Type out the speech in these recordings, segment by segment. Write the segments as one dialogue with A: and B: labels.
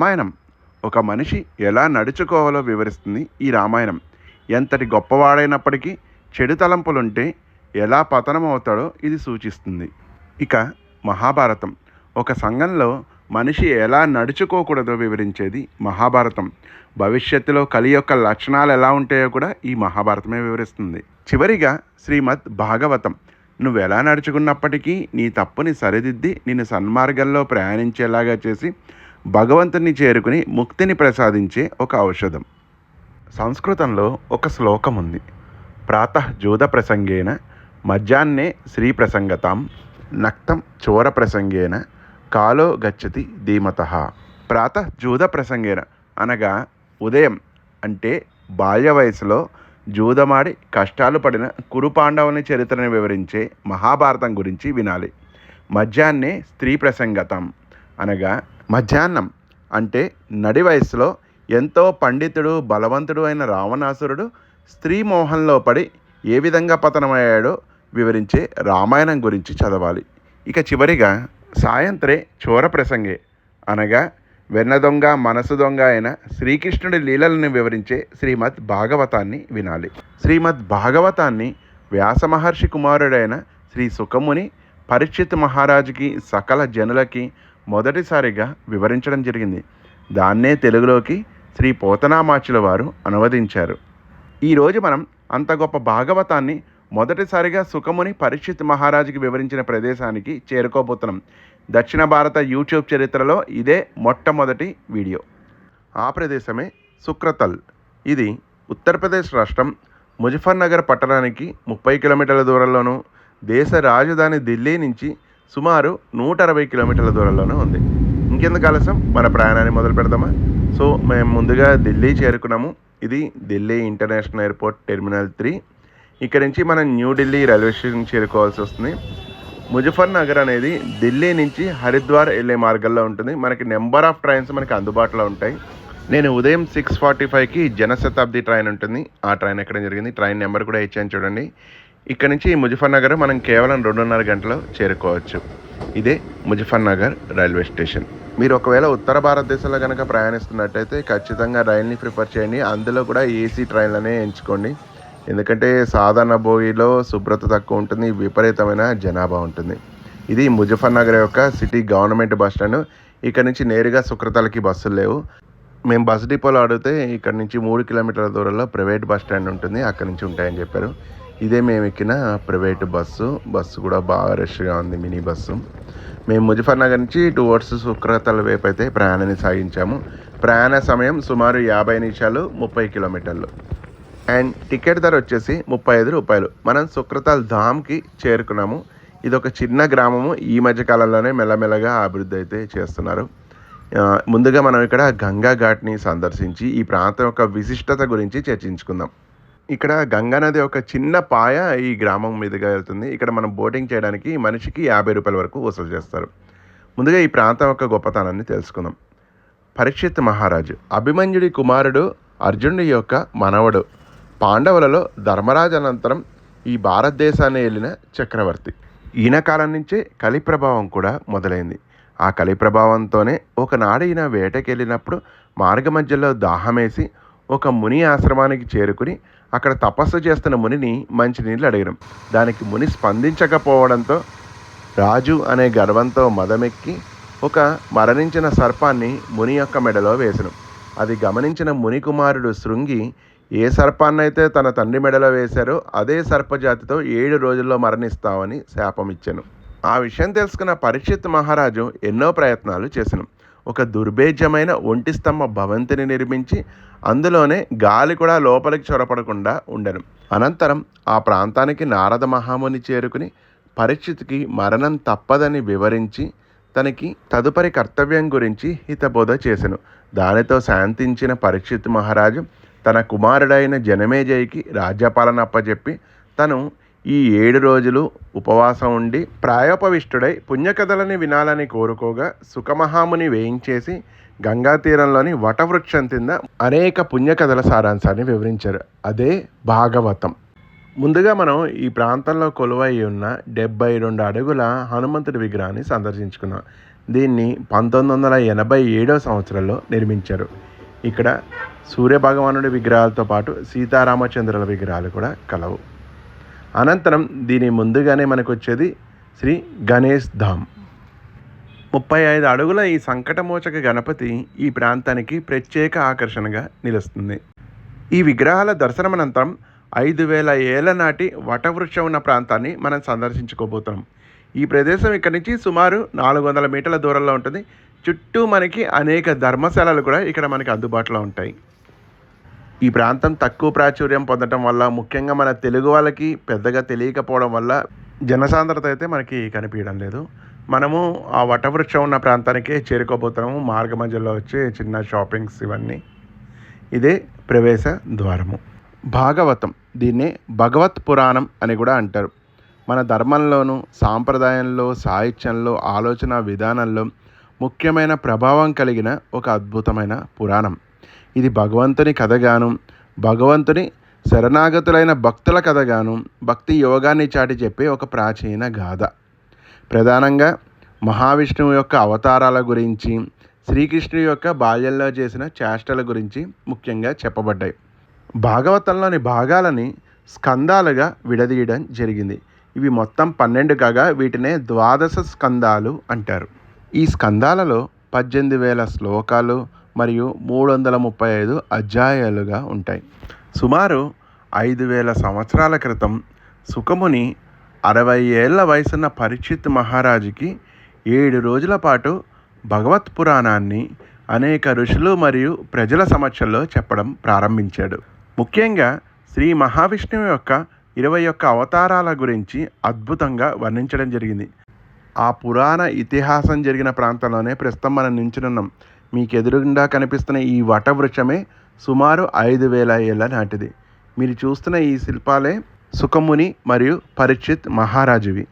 A: రామాయణం ఒక మనిషి ఎలా నడుచుకోవాలో వివరిస్తుంది ఈ రామాయణం. ఎంతటి గొప్పవాడైనప్పటికీ చెడు తలంపులుంటే ఎలా పతనం అవుతాడో ఇది సూచిస్తుంది. ఇక మహాభారతం. ఒక సంఘంలో మనిషి ఎలా నడుచుకోకూడదో వివరించేది మహాభారతం. భవిష్యత్తులో కలి యొక్క లక్షణాలు ఎలా ఉంటాయో కూడా ఈ మహాభారతమే వివరిస్తుంది. చివరిగా శ్రీమద్ భాగవతం. నువ్వు ఎలా నడుచుకున్నప్పటికీ నీ తప్పుని సరిదిద్ది నిన్ను సన్మార్గంలో ప్రయాణించేలాగా చేసి భగవంతుని చేరుకుని ముక్తిని ప్రసాదించే ఒక ఔషధం. సంస్కృతంలో ఒక శ్లోకం ఉంది. ప్రాతః జూద ప్రసంగేన మధ్యాహ్నే శ్రీ ప్రసంగతాం నక్తం చోర ప్రసంగేన కాలో గచ్చతి ధీమత. ప్రాతః జూద ప్రసంగేన అనగా ఉదయం అంటే బాల్య వయసులో జూదమాడి కష్టాలు పడిన కురు పాండవుని చరిత్రను వివరించే మహాభారతం గురించి వినాలి. మధ్యాహ్నే స్త్రీ ప్రసంగతం అనగా మధ్యాహ్నం అంటే నడి వయసులో ఎంతో పండితుడు బలవంతుడు అయిన రావణాసురుడు స్త్రీ మోహంలో పడి ఏ విధంగా పతనమయ్యాడో వివరించే రామాయణం గురించి చదవాలి. ఇక చివరిగా సాయంత్రే చోర ప్రసంగే అనగా వెన్న దొంగ మనసు దొంగ అయిన శ్రీకృష్ణుడి లీలలను వివరించే శ్రీమద్ భాగవతాన్ని వినాలి. శ్రీమద్ భాగవతాన్ని వ్యాస మహర్షి కుమారుడైన శ్రీ సుఖముని పరీక్షిత్ మహారాజుకి సకల జనులకి మొదటిసారిగా వివరించడం జరిగింది. దాన్నే తెలుగులోకి శ్రీ పోతనామాచుల వారు అనువదించారు. ఈరోజు మనం అంత గొప్ప భాగవతాన్ని మొదటిసారిగా సుఖముని పరీక్షిత్ మహారాజుకి వివరించిన ప్రదేశానికి చేరుకోబోతున్నాం. దక్షిణ భారత యూట్యూబ్ చరిత్రలో ఇదే మొట్టమొదటి వీడియో. ఆ ప్రదేశమే సుక్రతల్. ఇది ఉత్తరప్రదేశ్ రాష్ట్రం ముజఫర్నగర్ పట్టణానికి ముప్పై కిలోమీటర్ల దూరంలోనూ దేశ రాజధాని ఢిల్లీ నుంచి సుమారు నూట అరవై కిలోమీటర్ల దూరంలోనే ఉంది. ఇంకెందుకు ఆలస్యం? మన ప్రయాణాన్ని మొదలు పెడదామా? సో మేము ముందుగా ఢిల్లీ చేరుకున్నాము. ఇది Delhi international airport terminal three. ఇక్కడ నుంచి మనం న్యూఢిల్లీ రైల్వే స్టేషన్ చేరుకోవాల్సి వస్తుంది. ముజఫర్ నగర్ అనేది ఢిల్లీ నుంచి హరిద్వార్ వెళ్ళే మార్గంలో ఉంటుంది. మనకి నెంబర్ ఆఫ్ ట్రైన్స్ మనకి అందుబాటులో ఉంటాయి. నేను ఉదయం సిక్స్ ఫార్టీ ఫైవ్కి జనశతాబ్ది ట్రైన్ ఉంటుంది. ఆ ట్రైన్ ఎక్కడం జరిగింది. ట్రైన్ నెంబర్ కూడా ఇచ్చాను చూడండి. ఇక్కడ నుంచి ముజఫర్ నగర్ మనం కేవలం రెండున్నర గంటలో చేరుకోవచ్చు. ఇదే ముజఫర్ నగర్ రైల్వే స్టేషన్. మీరు ఒకవేళ ఉత్తర భారతదేశంలో కనుక ప్రయాణిస్తున్నట్టయితే ఖచ్చితంగా రైల్ని ప్రిఫర్ చేయండి. అందులో కూడా ఏసీ ట్రైన్లనే ఎంచుకోండి. ఎందుకంటే సాధారణ బోగిలో శుభ్రత తక్కువ ఉంటుంది విపరీతమైన జనాభా ఉంటుంది. ఇది ముజఫర్ నగర్ యొక్క సిటీ గవర్నమెంట్ బస్ స్టాండ్. ఇక్కడ నుంచి నేరుగా సుక్రతలకి బస్సులు లేవు. మేము బస్ డిపోలో అడిగితే ఇక్కడ నుంచి మూడు కిలోమీటర్ల దూరంలో ప్రైవేట్ బస్ స్టాండ్ ఉంటుంది. అక్కడ నుంచి ఉంటాయని చెప్పారు. ఇదే మేము ఎక్కిన ప్రైవేట్ బస్సు. బస్సు కూడా బాగా రష్గా ఉంది మినీ బస్సు. మేము ముజఫర్నగర్ నుంచి టువర్డ్స్ శుక్రతల వైపు అయితే ప్రయాణాన్ని సాగించాము. ప్రయాణ సమయం సుమారు యాభై నిమిషాలు ముప్పై కిలోమీటర్లు. అండ్ టికెట్ ధర వచ్చేసి ముప్పై ఐదు రూపాయలు. మనం సుక్రతాల్ ధామ్కి చేరుకున్నాము. ఇది ఒక చిన్న గ్రామము. ఈ మధ్య కాలంలోనే మెల్లమెల్లగా అభివృద్ధి అయితే చేస్తున్నారు. ముందుగా మనం ఇక్కడ గంగా ఘాట్ని సందర్శించి ఈ ప్రాంతం యొక్క విశిష్టత గురించి చర్చించుకుందాం. ఇక్కడ గంగా నది ఒక చిన్న పాయ ఈ గ్రామం మీదుగా వెళ్తుంది. ఇక్కడ మనం బోటింగ్ చేయడానికి మనిషికి యాభై రూపాయల వరకు వసూలు చేస్తారు. ముందుగా ఈ ప్రాంతం యొక్క గొప్పతనాన్ని తెలుసుకుందాం. పరీక్షిత్ మహారాజు అభిమన్యుడి కుమారుడు అర్జునుడి యొక్క మనవడు పాండవులలో ధర్మరాజు అనంతరం ఈ భారతదేశాన్ని ఏలిన చక్రవర్తి. ఈయన కాలం నుంచే కలి ప్రభావం కూడా మొదలైంది. ఆ కలి ప్రభావంతోనే ఒకనాడు ఈయన వేటకెళ్ళినప్పుడు మార్గ మధ్యలో దాహమేసి ఒక ముని ఆశ్రమానికి చేరుకుని అక్కడ తపస్సు చేస్తున్న మునిని మంచినీళ్ళు అడిగారు దానికి ముని స్పందించకపోవడంతో రాజు అనే గర్వంతో మదమెక్కి ఒక మరణించిన సర్పాన్ని ముని యొక్క మెడలో వేసను. అది గమనించిన ముని కుమారుడు శృంగి ఏ సర్పాన్నైతే తన తండ్రి మెడలో వేశారో అదే సర్పజాతితో ఏడు రోజుల్లో మరణిస్తావని శాపం ఇచ్చాను ఆ విషయం తెలుసుకున్న పరీక్షిత్ మహారాజు ఎన్నో ప్రయత్నాలు చేసినాం. ఒక దుర్భేద్యమైన ఒంటి స్తంభ భవంతిని నిర్మించి అందులోనే గాలి కూడా లోపలికి చొరపడకుండా ఉండను. అనంతరం ఆ ప్రాంతానికి నారద మహాముని చేరుకుని పరీక్షిత్కి మరణం తప్పదని వివరించి తనకి తదుపరి కర్తవ్యం గురించి హితబోధ చేసెను. దానితో శాంతించిన పరీక్షిత్ మహారాజు తన కుమారుడైన జనమేజయ్కి రాజ్యపాలన అప్పచెప్పి తను ఈ ఏడు రోజులు ఉపవాసం ఉండి ప్రాయోపవిష్టుడై పుణ్యకథలని వినాలని కోరుకోగా సుఖమహాముని వేయించేసి గంగా తీరంలోని వటవృక్షం కింద అనేక పుణ్యకథల సారాంశాన్ని వివరించారు. అదే భాగవతం. ముందుగా మనం ఈ ప్రాంతంలో కొలువై ఉన్న డెబ్బై రెండు అడుగుల హనుమంతుడి విగ్రహాన్ని సందర్శించుకున్నాం దీన్ని పంతొమ్మిది వందల ఎనభై ఏడవ సంవత్సరంలో నిర్మించారు. ఇక్కడ సూర్యభగవానుడి విగ్రహాలతో పాటు సీతారామచంద్రుల విగ్రహాలు కూడా కలవు. అనంతరం దీని ముందుగానే మనకు వచ్చేది శ్రీ గణేష్ ధామ్. ముప్పై ఐదు అడుగుల ఈ సంకటమోచక గణపతి ఈ ప్రాంతానికి ప్రత్యేక ఆకర్షణగా నిలుస్తుంది. ఈ విగ్రహాల దర్శనమనంతరం ఐదు వేల ఏళ్ళ నాటి వటవృక్షం ఉన్న ప్రాంతాన్ని మనం సందర్శించుకోబోతున్నాం. ఈ ప్రదేశం ఇక్కడి నుంచి సుమారు నాలుగు వందల మీటర్ల దూరంలో ఉంటుంది. చుట్టూ మనకి అనేక ధర్మశాలలు కూడా ఇక్కడ మనకి అందుబాటులో ఉంటాయి. ఈ ప్రాంతం తక్కువ ప్రాచుర్యం పొందడం వల్ల ముఖ్యంగా మన తెలుగు వాళ్ళకి పెద్దగా తెలియకపోవడం వల్ల జనసాంద్రత అయితే మనకి కనిపించడం లేదు. మనము ఆ వటవృక్షం ఉన్న ప్రాంతానికే చేరుకోబోతున్నాము. మార్గ మధ్యలో వచ్చే చిన్న షాపింగ్స్ ఇవన్నీ. ఇదే ప్రవేశ ద్వారము. భాగవతం దీన్నే భగవత్ పురాణం అని కూడా అంటారు. మన ధర్మంలోనూ సాంప్రదాయంలో సాహిత్యంలో ఆలోచన విధానంలో ముఖ్యమైన ప్రభావం కలిగిన ఒక అద్భుతమైన పురాణం. ఇది భగవంతుని కథగాను. భగవంతుని శరణాగతులైన భక్తుల కథగాను. భక్తి యోగాన్ని చాటి చెప్పే ఒక ప్రాచీన గాథ. ప్రధానంగా మహావిష్ణువు యొక్క అవతారాల గురించి శ్రీకృష్ణుడి యొక్క బాల్యంలో చేసిన చేష్టల గురించి ముఖ్యంగా చెప్పబడ్డాయి. భాగవతంలోని భాగాలని స్కందాలుగా విడదీయడం జరిగింది. ఇవి మొత్తం పన్నెండు కాగా వీటినే ద్వాదశ స్కందాలు అంటారు. ఈ స్కందాలలో పద్దెనిమిది వేల శ్లోకాలు మరియు మూడు వందల ముప్పై ఐదు అధ్యాయాలుగా ఉంటాయి. సుమారు ఐదు వేల సంవత్సరాల క్రితం సుఖముని అరవై ఏళ్ళ వయసున్న పరిచిత్ మహారాజుకి ఏడు రోజుల పాటు భగవత్ పురాణాన్ని అనేక ఋషులు మరియు ప్రజల సమక్షంలో చెప్పడం ప్రారంభించాడు. ముఖ్యంగా శ్రీ మహావిష్ణువు యొక్క ఇరవై ఒక్క అవతారాల గురించి అద్భుతంగా వర్ణించడం జరిగింది. ఆ పురాణ ఇతిహాసం జరిగిన ప్రాంతంలోనే ప్రస్తుతం మనం నించునున్నాం. మీకు ఎదురుగుండా కనిపిస్తున్న ఈ వటవృక్షమే సుమారు ఐదు వేల ఏళ్ళ నాటిది. మీరు చూస్తున్న ఈ శిల్పాలే సుఖముని మరియు పరీక్షిత్ మహారాజువి.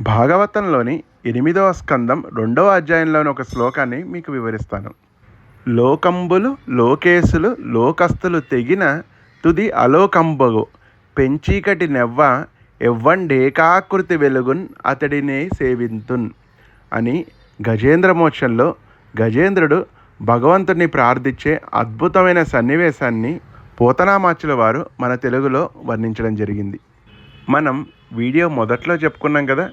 A: భాగవతంలోని ఎనిమిదవ స్కందం రెండవ అధ్యాయంలోని ఒక శ్లోకాన్ని మీకు వివరిస్తాను. లోకంబులు లోకేశులు లోకస్తులు తెగిన తుది అలోకంబగు పెంచీకటి నెవ్వ ఎవ్వండేకాకృతి వెలుగున్ అతడినే సేవింతున్ అని గజేంద్ర మోక్షంలో గజేంద్రుడు భగవంతుడిని ప్రార్థించే అద్భుతమైన సన్నివేశాన్ని పోతనామాచుల వారు మన తెలుగులో వర్ణించడం జరిగింది. మనం వీడియో మొదట్లో చెప్పుకున్నాం కదా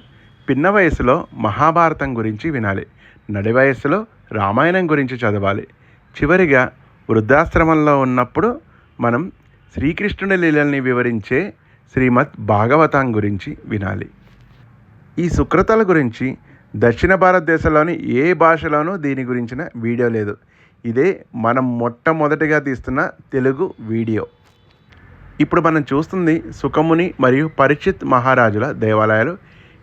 A: పిన్న వయసులో మహాభారతం గురించి వినాలి నడి వయసులో రామాయణం గురించి చదవాలి. చివరిగా వృద్ధాశ్రమంలో ఉన్నప్పుడు మనం శ్రీకృష్ణుని లీలల్ని వివరించే శ్రీమద్ భాగవతం గురించి వినాలి. ఈ సుకృతల గురించి దక్షిణ భారతదేశంలోని ఏ భాషలోనూ దీని గురించిన వీడియో లేదు. ఇదే మనం మొట్టమొదటిగా తీస్తున్న తెలుగు వీడియో. ఇప్పుడు మనం చూస్తుంది సుఖముని మరియు పరిక్షిత్ మహారాజుల దేవాలయాలు.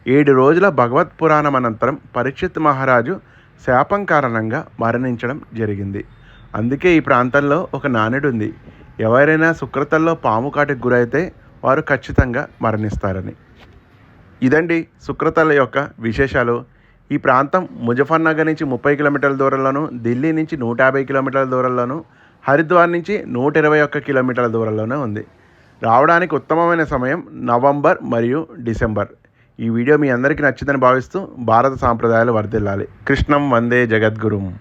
A: ఏడు రోజుల భగవత్ పురాణం అనంతరం పరిక్షిత్ మహారాజు శాపం కారణంగా మరణించడం జరిగింది. అందుకే ఈ ప్రాంతంలో ఒక నానుడు ఉంది. ఎవరైనా సుకృతల్లో పాము కాటికి గురైతే వారు ఖచ్చితంగా మరణిస్తారని. ఇదండి సుకృతల యొక్క విశేషాలు. ఈ ప్రాంతం ముజఫర్నగర్ నుంచి ముప్పై కిలోమీటర్ల దూరంలోను ఢిల్లీ నుంచి నూట యాభై కిలోమీటర్ల దూరంలోను హరిద్వార్ నుంచి నూట ఇరవై ఒక్క కిలోమీటర్ల దూరంలోనే ఉంది. రావడానికి ఉత్తమమైన సమయం నవంబర్ మరియు డిసెంబర్. ఈ వీడియో మీ అందరికీ నచ్చిందని భావిస్తూ భారత సాంప్రదాయాలు వర్ధిల్లాలి. కృష్ణం వందే జగద్గురుం.